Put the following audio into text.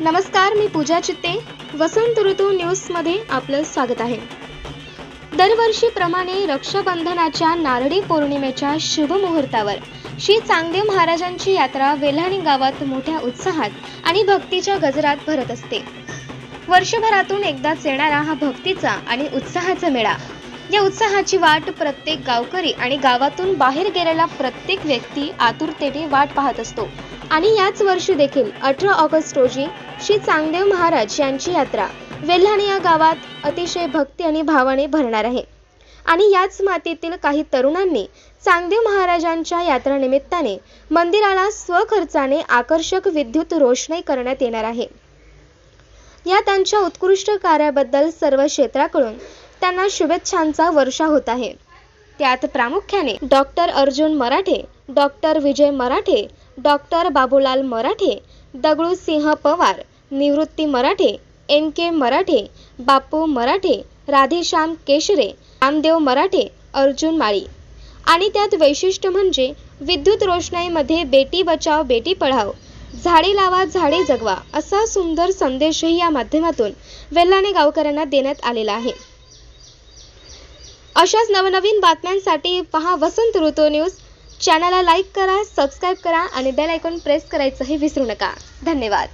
नमस्कार मी पूजा चित्ते. वसंत ऋतू न्यूजमध्ये आपलं स्वागत आहे. दरवर्षीप्रमाणे रक्षाबंधनाच्या नारळी पौर्णिमेच्या शुभ मुहूर्तावर श्री चांगदेव महाराजांची यात्रा वेल्हाणी गावात मोठ्या उत्साहात आणि भक्तीच्या गजरात भरत असते. वर्षभरातून एकदाच येणारा हा भक्तीचा आणि उत्साहाचा मेळा. या उत्साहाची वाट प्रत्येक गावकरी आणि गावातून बाहेर गेलेला प्रत्येक व्यक्ती आतुरतेने वाट पाहत असतो. आणि याच वर्षी देखील अठरा ऑगस्ट रोजी श्री चांगदेव महाराज यांची यात्रा. वेल्हाणे या गावात अतिशय भक्ती आणि भावाने भरणार आहे. आणि याच मातीतील काही तरुणांनी चांगदेव महाराजांच्या यात्रानिमित्ताने मंदिराला स्वखर्चाने आकर्षक विद्युत रोषणाई करण्यात येणार आहे. या त्यांच्या उत्कृष्ट कार्याबद्दल सर्व क्षेत्राकडून त्यांना शुभेच्छांचा वर्षा होत आहे. त्यात प्रामुख्याने doctor Arjun Marathe doctor Vijay Marathe doctor Babulal Marathe Dagdu Singh Pawar Nivrutti Marathe N K Marathe Bapu Marathe Radheshyam Keshare Ramdev Marathe Arjun Mali. आणि त्यात वैशिष्ट्य म्हणजे विद्युत रोषणाईमध्ये बेटी बचाव बेटी पढाव झाडे लावा झाडे जगवा असा सुंदर संदेशही या माध्यमातून वेल्हाणे गावकऱ्यांना देण्यात आलेला आहे. अशाच नवनवीन बातम्यांसाठी पहा वसंत ऋतू न्यूज. चॅनलला लाईक करा सबस्क्राईब करा आणि बेल आयकॉन प्रेस करायचंही विसरू नका. धन्यवाद.